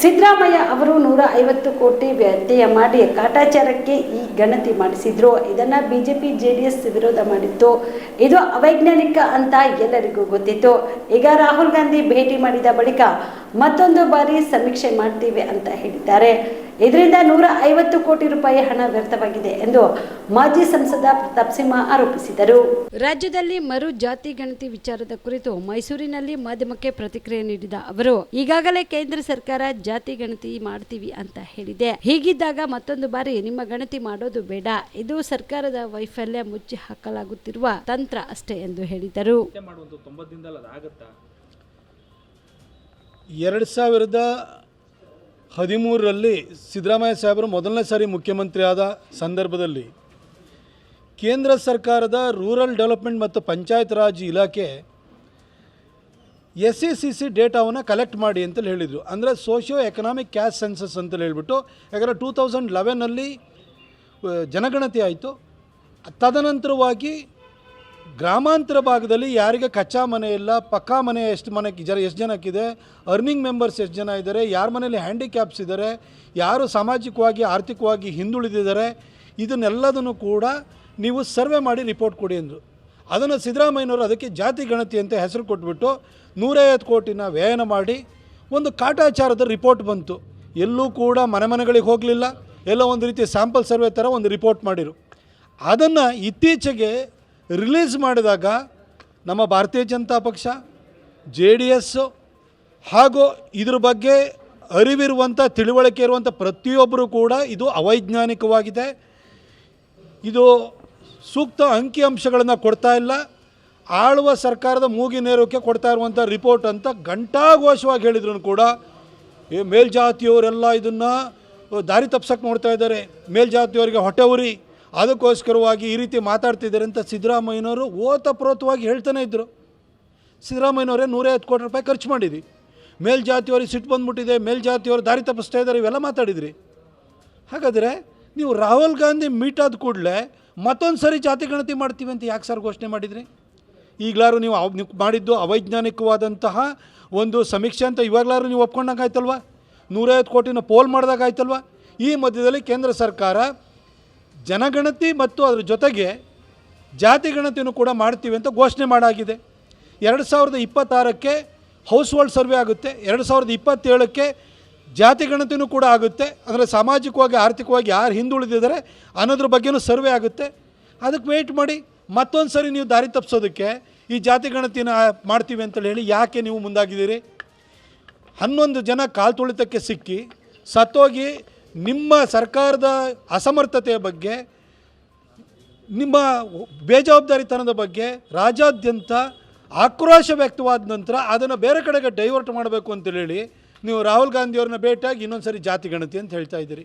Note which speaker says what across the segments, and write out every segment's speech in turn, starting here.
Speaker 1: ಸಿದ್ದರಾಮಯ್ಯ ಅವರು ನೂರ ಐವತ್ತು ಕೋಟಿ ವ್ಯತ್ಯಯ ಮಾಡಿ ಕಾಟಾಚಾರಕ್ಕೆ ಈ ಗಣತಿ ಮಾಡಿಸಿದ್ರು. ಇದನ್ನ ಬಿಜೆಪಿ ಎಸ್ ವಿರೋಧ ಮಾಡಿತ್ತು. ಇದು ಅವೈಜ್ಞಾನಿಕ ಅಂತ ಎಲ್ಲರಿಗೂ ಗೊತ್ತಿತ್ತು. ಈಗ ರಾಹುಲ್ ಗಾಂಧಿ ಭೇಟಿ ಮಾಡಿದ ಬಳಿಕ ಮತ್ತೊಂದು ಬಾರಿ ಸಮೀಕ್ಷೆ ಮಾಡ್ತೀವಿ ಅಂತ ಹೇಳಿದ್ದಾರೆ. ಇದರಿಂದ ನೂರ ಐವತ್ತು ಕೋಟಿ ರೂಪಾಯಿ ಹಣ ವ್ಯರ್ಥವಾಗಿದೆ ಎಂದು ಮಾಜಿ ಸಂಸದ ಪ್ರತಾಪ್ ಸಿಂಹ ಆರೋಪಿಸಿದರು. ರಾಜ್ಯದಲ್ಲಿ ಮರು ಜಾತಿ ಗಣತಿ ವಿಚಾರದ ಕುರಿತು ಮೈಸೂರಿನಲ್ಲಿ ಮಾಧ್ಯಮಕ್ಕೆ ಪ್ರತಿಕ್ರಿಯೆ ನೀಡಿದ ಅವರು ಈಗಾಗಲೇ ಕೇಂದ್ರ ಸರ್ಕಾರ ಜಾತಿ ಗಣತಿ ಮಾಡ್ತೀವಿ ಅಂತ ಹೇಳಿದೆ. ಹೀಗಿದ್ದಾಗ ಮತ್ತೊಂದು ಬಾರಿ ನಿಮ್ಮ ಗಣತಿ ಮಾಡೋದು ಬೇಡ. ಇದು ಸರ್ಕಾರದ ವೈಫಲ್ಯ ಮುಚ್ಚಿ ಹಾಕಲಾಗುತ್ತಿರುವ ತಂತ್ರ ಅಷ್ಟೇ ಎಂದು ಹೇಳಿದರು.
Speaker 2: ಎರಡು ಸಾವಿರದ ಹದಿಮೂರರಲ್ಲಿ ಸಿದ್ದರಾಮಯ್ಯ ಸಾಹೇಬರು ಮೊದಲನೇ ಸಾರಿ ಮುಖ್ಯಮಂತ್ರಿ ಆದ ಸಂದರ್ಭದಲ್ಲಿ ಕೇಂದ್ರ ಸರ್ಕಾರದ ರೂರಲ್ ಡೆವಲಪ್ಮೆಂಟ್ ಮತ್ತು ಪಂಚಾಯತ್ ರಾಜ್ ಇಲಾಖೆ ಎಸ್ ಸಿ ಸಿ ಸಿ ಡೇಟಾವನ್ನು ಕಲೆಕ್ಟ್ ಮಾಡಿ ಅಂತೇಳಿ ಹೇಳಿದರು. ಅಂದರೆ ಸೋಷಿಯೋ ಎಕನಾಮಿಕ್ ಕ್ಯಾಶ್ ಸೆನ್ಸಸ್ ಅಂತ ಹೇಳಿಬಿಟ್ಟು, ಯಾಕಂದರೆ ಟೂ ತೌಸಂಡ್ ಲೆವೆನಲ್ಲಿ ಜನಗಣತಿ ಆಯಿತು. ತದನಂತರವಾಗಿ ಗ್ರಾಮಾಂತರ ಭಾಗದಲ್ಲಿ ಯಾರಿಗೆ ಕಚ್ಚಾ ಮನೆ ಇಲ್ಲ, ಪಕ್ಕಾ ಮನೆ ಎಷ್ಟು ಮನೆ ಜನ ಎಷ್ಟು ಜನಕ್ಕಿದೆ ಅರ್ನಿಂಗ್ ಮೆಂಬರ್ಸ್ ಎಷ್ಟು ಜನ ಇದ್ದಾರೆ ಯಾರ ಮನೇಲಿ ಹ್ಯಾಂಡಿಕ್ಯಾಪ್ಸ್ ಇದ್ದಾರೆ ಯಾರು ಸಾಮಾಜಿಕವಾಗಿ, ಆರ್ಥಿಕವಾಗಿ ಹಿಂದುಳಿದಿದ್ದಾರೆ ಇದನ್ನೆಲ್ಲದನ್ನು ಕೂಡ ನೀವು ಸರ್ವೆ ಮಾಡಿ ರಿಪೋರ್ಟ್ ಕೊಡಿ ಅಂದರು ಅದನ್ನು ಸಿದ್ದರಾಮಯ್ಯನವರು ಅದಕ್ಕೆ ಜಾತಿ ಗಣತಿ ಅಂತ ಹೆಸರು ಕೊಟ್ಬಿಟ್ಟು ನೂರೈವತ್ತು ಕೋಟಿನ ವ್ಯಯನ ಮಾಡಿ ಒಂದು ಕಾಟಾಚಾರದ ರಿಪೋರ್ಟ್ ಬಂತು. ಎಲ್ಲೂ ಕೂಡ ಮನೆ ಮನೆಗಳಿಗೆ ಹೋಗಲಿಲ್ಲ. ಎಲ್ಲ ಒಂದು ರೀತಿ ಸ್ಯಾಂಪಲ್ ಸರ್ವೆ ಥರ ಒಂದು ರಿಪೋರ್ಟ್ ಮಾಡಿರು. ಅದನ್ನು ಇತ್ತೀಚೆಗೆ ರಿಲೀಸ್ ಮಾಡಿದಾಗ ನಮ್ಮ ಭಾರತೀಯ ಜನತಾ ಪಕ್ಷ, ಜೆ ಡಿ ಎಸ್ಸು ಹಾಗೂ ಇದ್ರ ಬಗ್ಗೆ ಅರಿವಿರುವಂಥ ತಿಳುವಳಿಕೆ ಇರುವಂಥ ಪ್ರತಿಯೊಬ್ಬರೂ ಕೂಡ ಇದು ಅವೈಜ್ಞಾನಿಕವಾಗಿದೆ. ಇದು ಸೂಕ್ತ ಅಂಕಿಅಂಶಗಳನ್ನು ಕೊಡ್ತಾ ಇಲ್ಲ. ಆಳುವ ಸರ್ಕಾರದ ಮೂಗಿನೇರೋಕ್ಕೆ ಕೊಡ್ತಾ ಇರುವಂಥ ರಿಪೋರ್ಟ್ ಅಂತ ಘಂಟಾಘೋಷವಾಗಿ ಹೇಳಿದ್ರು ಕೂಡ ಮೇಲ್ಜಾತಿಯವರೆಲ್ಲ ಇದನ್ನು ದಾರಿ ತಪ್ಸಕ್ಕೆ ನೋಡ್ತಾ ಇದ್ದಾರೆ. ಮೇಲ್ಜಾತಿಯವರಿಗೆ ಹೊಟ್ಟೆ ಉರಿ. ಅದಕ್ಕೋಸ್ಕರವಾಗಿ ಈ ರೀತಿ ಮಾತಾಡ್ತಿದ್ದಾರೆ ಅಂತ ಸಿದ್ದರಾಮಯ್ಯನವರು ಓತಪ್ರೋತವಾಗಿ ಹೇಳ್ತಾನೆ ಇದ್ದರು ಸಿದ್ದರಾಮಯ್ಯನವರೇ ನೂರೈವತ್ತು ಕೋಟಿ ರೂಪಾಯಿ ಖರ್ಚು ಮಾಡಿದ್ರಿ. ಮೇಲ್ಜಾತಿಯವ್ರಿಗೆ ಸಿಟ್ಟು ಬಂದ್ಬಿಟ್ಟಿದೆ, ಮೇಲ್ಜಾತಿಯವರು ದಾರಿ ತಪ್ಪಿಸ್ತಾ ಇದ್ದಾರೆ ಇವೆಲ್ಲ ಮಾತಾಡಿದ್ರಿ. ಹಾಗಾದರೆ ನೀವು ರಾಹುಲ್ ಗಾಂಧಿ ಮೀಟ್ ಆದ ಕೂಡಲೇ ಮತ್ತೊಂದು ಸರಿ ಜಾತಿ ಗಣತಿ ಮಾಡ್ತೀವಿ ಅಂತ ಯಾಕೆ ಸರ್ ಘೋಷಣೆ ಮಾಡಿದ್ರಿ? ಈಗಲಾರು ನೀವು ನೀವು ಮಾಡಿದ್ದು ಅವೈಜ್ಞಾನಿಕವಾದಂತಹ ಒಂದು ಸಮೀಕ್ಷೆ ಅಂತ ಇವಾಗಲಾರು ನೀವು ಒಪ್ಕೊಂಡಂಗೆ ಆಯ್ತಲ್ವ? ನೂರೈವತ್ತು ಕೋಟಿನ ಪೋಲ್ ಮಾಡಿದಾಗ ಆಯ್ತಲ್ವ? ಈ ಮಧ್ಯದಲ್ಲಿ ಕೇಂದ್ರ ಸರ್ಕಾರ ಜನಗಣತಿ ಮತ್ತು ಅದರ ಜೊತೆಗೆ ಜಾತಿ ಗಣತಿಯನ್ನು ಕೂಡ ಮಾಡ್ತೀವಿ ಅಂತ ಘೋಷಣೆ ಮಾಡಾಗಿದೆ. ಎರಡು ಸಾವಿರದ ಇಪ್ಪತ್ತಾರಕ್ಕೆ ಹೌಸ್ ಹೋಲ್ಡ್ ಸರ್ವೆ ಆಗುತ್ತೆ. ಎರಡು ಸಾವಿರದ ಇಪ್ಪತ್ತೇಳಕ್ಕೆ ಜಾತಿ ಗಣತಿನೂ ಕೂಡ ಆಗುತ್ತೆ. ಅಂದರೆ ಸಾಮಾಜಿಕವಾಗಿ, ಆರ್ಥಿಕವಾಗಿ ಯಾರು ಹಿಂದುಳಿದಿದ್ದಾರೆ ಅನ್ನೋದ್ರ ಬಗ್ಗೆನೂ ಸರ್ವೆ ಆಗುತ್ತೆ. ಅದಕ್ಕೆ ವೆಯ್ಟ್ ಮಾಡಿ, ಮತ್ತೊಂದು ಸರಿ ನೀವು ದಾರಿ ತಪ್ಪಿಸೋದಕ್ಕೆ ಈ ಜಾತಿ ಗಣತಿನ ಮಾಡ್ತೀವಿ ಅಂತೇಳಿ ಹೇಳಿ ಯಾಕೆ ನೀವು ಮುಂದಾಗಿದ್ದೀರಿ? ಹನ್ನೊಂದು ಜನ ಕಾಲು ತುಳಿತಕ್ಕೆ ಸಿಕ್ಕಿ, ಸತ್ತೋಗಿ ನಿಮ್ಮ ಸರ್ಕಾರದ ಅಸಮರ್ಥತೆಯ ಬಗ್ಗೆ, ನಿಮ್ಮ ಬೇಜವಾಬ್ದಾರಿತನದ ಬಗ್ಗೆ ರಾಜ್ಯಾದ್ಯಂತ ಆಕ್ರೋಶ ವ್ಯಕ್ತವಾದ ನಂತರ ಅದನ್ನು ಬೇರೆ ಕಡೆಗೆ ಡೈವರ್ಟ್ ಮಾಡಬೇಕು ಅಂತೇಳಿ ನೀವು ರಾಹುಲ್ ಗಾಂಧಿಯವ್ರನ್ನ ಭೇಟಿಯಾಗಿ ಇನ್ನೊಂದು ಸರಿ ಜಾತಿ ಗಣತಿ ಅಂತ ಹೇಳ್ತಾ ಇದ್ದೀರಿ.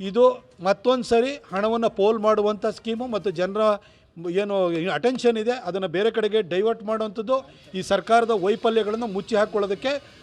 Speaker 2: ಇದು ಮತ್ತೊಂದು ಸರಿ ಹಣವನ್ನು ಪೋಲ್ ಮಾಡುವಂಥ ಸ್ಕೀಮು ಮತ್ತು ಜನರ ಏನು ಅಟೆನ್ಷನ್ ಇದೆ, ಅದನ್ನು ಬೇರೆ ಕಡೆಗೆ ಡೈವರ್ಟ್ ಮಾಡುವಂಥದ್ದು ಈ ಸರ್ಕಾರದ ವೈಫಲ್ಯಗಳನ್ನು ಮುಚ್ಚಿ ಹಾಕ್ಕೊಳ್ಳೋದಕ್ಕೆ